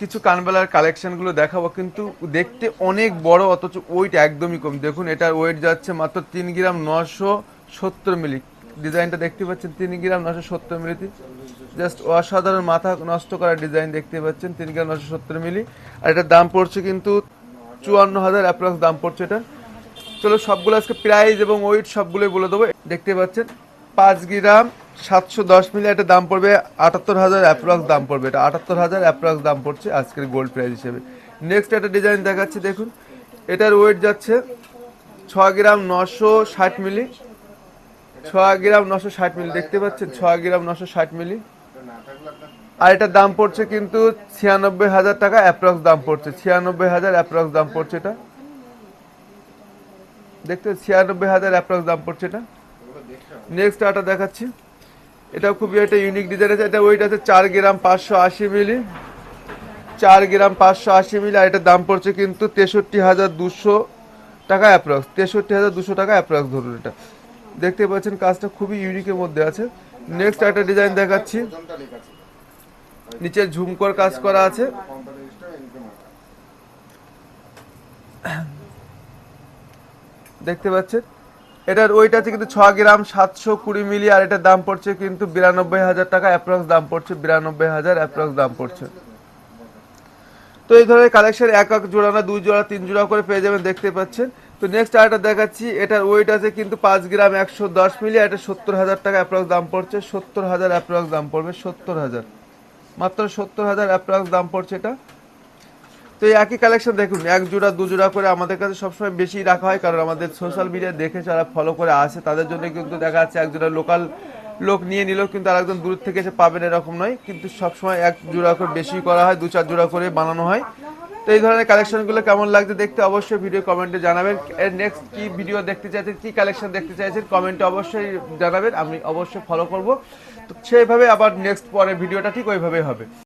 কিছু কানবেলার কালেকশনগুলো দেখাবো, কিন্তু দেখতে অনেক বড়, অথচ ওয়েট একদমই কম। দেখুন, এটার ওয়েট যাচ্ছে মাত্র তিন গ্রাম নশো সত্তর মিলি ডিজাইনটা দেখতে পাচ্ছেন, তিন গ্রাম নশো সত্তর মিলিতে জাস্ট অসাধারণ মাথা নষ্ট করা ডিজাইন দেখতে পাচ্ছেন, তিন গ্রাম নশো সত্তর মিলি আর এটার দাম পড়ছে কিন্তু চুয়ান্ন হাজার অ্যাপ্রক্স দাম পড়ছে এটা চলো সবগুলো আজকে প্রাইস এবং ওয়েট সবগুলোই বলে দেবো। দেখতে পাচ্ছেন, পাঁচ গ্রাম সাতশো দশ মিলি একটা দাম পড়বে, আটাত্তর হাজার অ্যাপ্রক্স দাম পড়বে। এটা আটাত্তর হাজার অ্যাপ্রক্স দাম পড়ছে আজকের গোল্ড প্রাইস হিসেবে। নেক্সট একটা ডিজাইন দেখাচ্ছি, দেখুন। এটার ওয়েট যাচ্ছে ছ গ্রাম নশো ষাট মিলি। ছ গ্রাম নশো ষাট মিলি, দেখতে পাচ্ছেন? ছ গ্রাম নশো ষাট মিলি। আর এটার দাম পড়ছে কিন্তু ছিয়ানব্বই হাজার টাকা অ্যাপ্রক্স দাম পড়ছে। ছিয়ানব্বই হাজার অ্যাপ্রক্স দাম পড়ছে এটা। দেখতে ছিয়ানব্বই হাজার অ্যাপ্রক্স দাম পড়ছে এটা। নেক্সট আটা দেখাচ্ছি। এটা খুবই একটা ইউনিক ডিজাইন আছে। এটা ওইটা আছে চার গ্রাম পাঁচশো আশি মিলি। চার গ্রাম পাঁচশো আশি মিলি, আর এটার দাম পড়ছে কিন্তু তেষট্টি হাজার দুশো টাকা অ্যাপ্রক্স তেষট্টি হাজার দুশো টাকা অ্যাপ্রক্স ধরুন এটা। দেখতে পাচ্ছেন কাজটা খুবই ইউনিকের মধ্যে আছে। নেক্সট একটা ডিজাইন দেখাচ্ছি। নিচে ঝুমকর কাজ করা আছে। দেখতে পাচ্ছেন? এটার ওইটা কিন্তু ছ গ্রাম সাতশো কুড়ি মিলি, আর এটার দাম পড়ছে কিন্তু বিরানব্বই হাজার টাকা। অ্যাপ্রক্স দাম পড়ছে বিরানব্বই হাজার অ্যাপ্রক্স দাম পড়ছে। তো এই ধরনের কালেকশন এক এক জোড়া না, দুই জোড়া, তিন জোড়া করে পেয়ে যাবেন, দেখতে পাচ্ছেন। তো নেক্সট আরেকটা দেখাচ্ছি, এটার ওয়েট আছে কিন্তু পাঁচ গ্রাম একশো দশ মিলি এটা সত্তর হাজার টাকা অ্যাপ্রক্স দাম পড়ছে, সত্তর হাজার অ্যাপ্রক্স দাম পড়বে সত্তর হাজার। মাত্র সত্তর হাজার অ্যাপ্রক্স দাম পড়ছে এটা। তো এই একই কালেকশন দেখুন, এক জোড়া, দু জোড়া করে আমাদের কাছে সবসময় বেশি রাখা হয়, কারণ আমাদের সোশ্যাল মিডিয়া দেখে যারা ফলো করে আসে, তাদের জন্য কিন্তু দেখা যাচ্ছে এক জোড়া লোকাল লোক নিয়ে নিলেও কিন্তু আরেকজন দূর থেকে এসে পাবেন এরকম নয়, কিন্তু সবসময় এক জোড়া করে বেশি করা হয়, দু চার জোড়া করে বানানো হয়। তো এই ধরনের কালেকশনগুলো কেমন লাগছে দেখতে অবশ্যই ভিডিও কমেন্টে জানাবেন। এর নেক্সট কি ভিডিও দেখতে চাইছেন, কি কালেকশন দেখতে চাইছেন কমেন্টে অবশ্যই জানাবেন, আমি অবশ্যই ফলো করব। তো সেইভাবে আবার নেক্সট পরে ভিডিওটা ঠিক ওইভাবেই হবে।